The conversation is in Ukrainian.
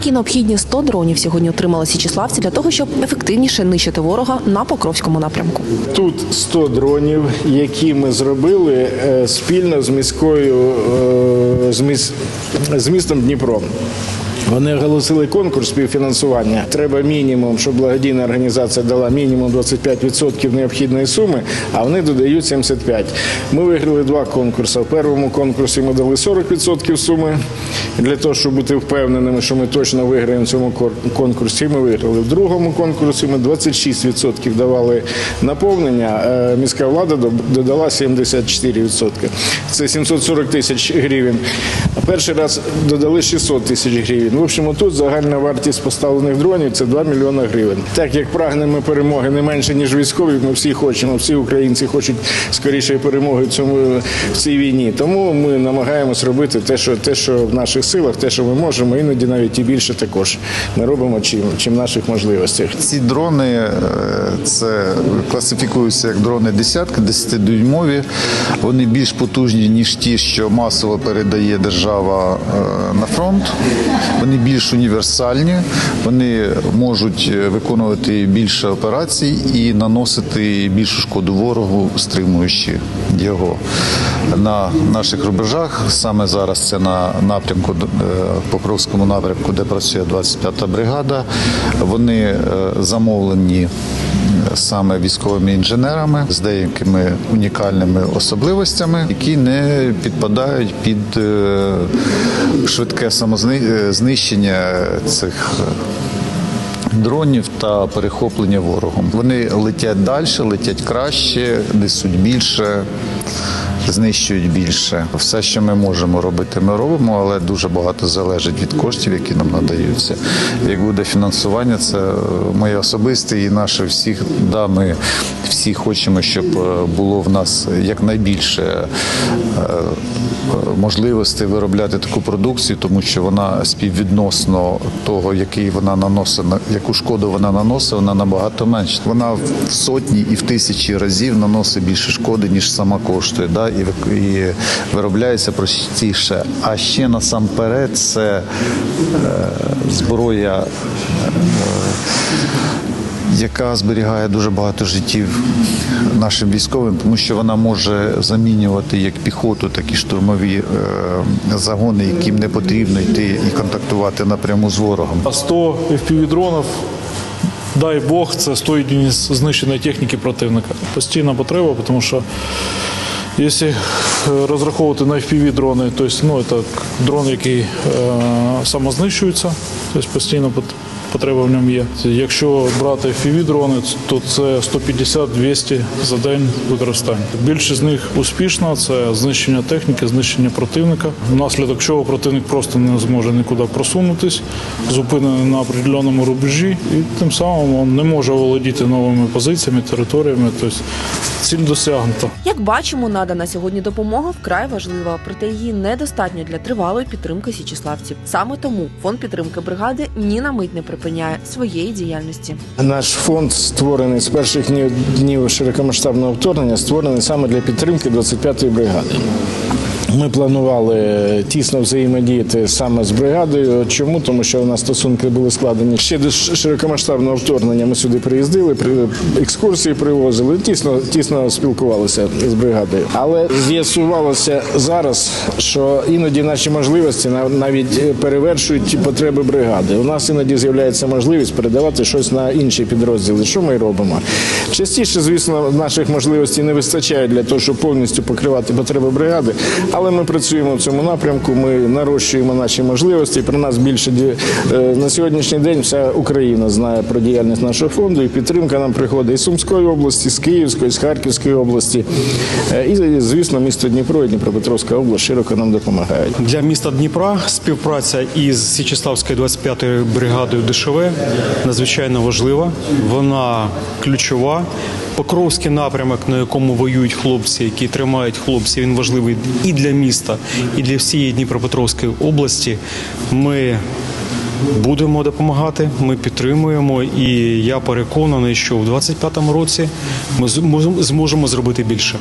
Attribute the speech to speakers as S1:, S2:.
S1: такі необхідні 100 дронів сьогодні отримали січеславці для того, щоб ефективніше нищити ворога на Покровському напрямку.
S2: Тут 100 дронів, які ми зробили е, спільно з міською е, з, міс, з містом Дніпро. Вони оголосили конкурс співфінансування. Треба мінімум, щоб благодійна організація дала мінімум 25% необхідної суми, а вони додають 75%. Ми виграли два конкурси. В першому конкурсі ми дали 40% суми для того, щоб бути впевненими, що ми точно виграємо в цьому конкурсі. Ми виграли. В другому конкурсі ми 26% давали наповнення. Е, Міська влада додала 74%. Це 740 тисяч гривень. Перший раз додали 600 тисяч гривень. В общем, тут загальна вартість поставлених дронів це 2 мільйони гривень. Так як прагнемо перемоги не менше ніж військові, ми всі хочемо, всі українці хочуть скоріше перемоги цьому в цій війні. Тому ми намагаємось робити те, що те, що в наших силах, те, що ми можемо, іноді навіть і більше також. Ми робимо чим, чим наших можливостях.
S3: Ці дрони е, це класифікуються як дрони десятки, 10-дюймові. Вони більш потужні, ніж ті, що масово передає держава е, на фронт. Вони більш універсальні, вони можуть е, виконувати більше операцій і наносити більшу шкоду ворогу, стримуючи його на наших рубежах. Саме зараз це на напрямку е, Покровському напрямку, де працює 25-та бригада. Вони е, замовлені саме військовими інженерами з деякими унікальними особливостями, які не підпадають під е, швидке самознищення цих. е, Дронів та перехоплення ворогом. Вони летять далі, летять краще, несуть більше, знищують більше. Все, що ми можемо робити, ми робимо, але дуже багато залежить від коштів, які нам надаються. Як буде фінансування, це е, моє особисте і наше всіх. Да, ми всі хочемо, щоб е, було в нас якнайбільше е, можливостей виробляти таку продукцію, тому що вона співвідносно того, який вона наносить, яку шкоду вона наносить, вона набагато менше. Вона в сотні і в тисячі разів наносить більше шкоди, ніж сама коштує. Да? І, і виробляється простіше. А ще насамперед це е, зброя. Яка зберігає дуже багато життів нашим військовим, тому що вона може замінювати як піхоту, так і штурмові е, загони, яким не потрібно йти і контактувати напряму з ворогом.
S4: А 100 FPV-дронів, дай Бог, це 100 одиниць знищеної техніки противника. Постійна потреба, тому що якщо е, розраховувати на FPV-дрони, то есть, ну, це дрон, який е, самознищується, тобто постійно потреба в ньому є. Якщо брати FPV-дрони, то це 150-200 за день використання. Більшість з них успішна, це знищення техніки, знищення противника, внаслідок чого противник просто не зможе нікуди просунутись, зупинений на определеному рубежі, і тим самим він не може володіти новими позиціями, територіями. Тобто ціль досягнута.
S1: Як бачимо, надана сьогодні допомога вкрай важлива, проте її недостатньо для тривалої підтримки січіславців. Саме тому фонд підтримки бригади ні на мить не припиняє своєї діяльності.
S2: Наш фонд створений з перших днів, широкомасштабного вторгнення, створений саме для підтримки 25-ї бригади. Ми планували тісно взаємодіяти саме з бригадою. Чому? Тому що у нас стосунки були складені ще до широкомасштабного вторгнення. Ми сюди приїздили, при екскурсії привозили, тісно, тісно спілкувалися з бригадою. Але з'ясувалося зараз, що іноді наші можливості нав- навіть перевершують потреби бригади. У нас іноді з'являється можливість передавати щось на інші підрозділи. Що ми робимо? Частіше, звісно, наших можливостей не вистачає для того, щоб повністю покривати потреби бригади. Але ми працюємо в цьому напрямку. Ми нарощуємо наші можливості. Про нас більше е, на сьогоднішній день вся Україна знає про діяльність нашого фонду, і підтримка нам приходить із Сумської області, з Київської, з Харківської області. Е, І, звісно, місто Дніпро і Дніпропетровська область широко нам допомагають.
S5: Для міста Дніпра співпраця із Січеславською 25-ю бригадою ДШВ надзвичайно важлива. Вона ключова. Покровський напрямок, на якому воюють хлопці, які тримають хлопці, він важливий і для міста, і для всієї Дніпропетровської області. Ми будемо допомагати, ми підтримуємо, і я переконаний, що в 25-му році ми зможемо зробити більше.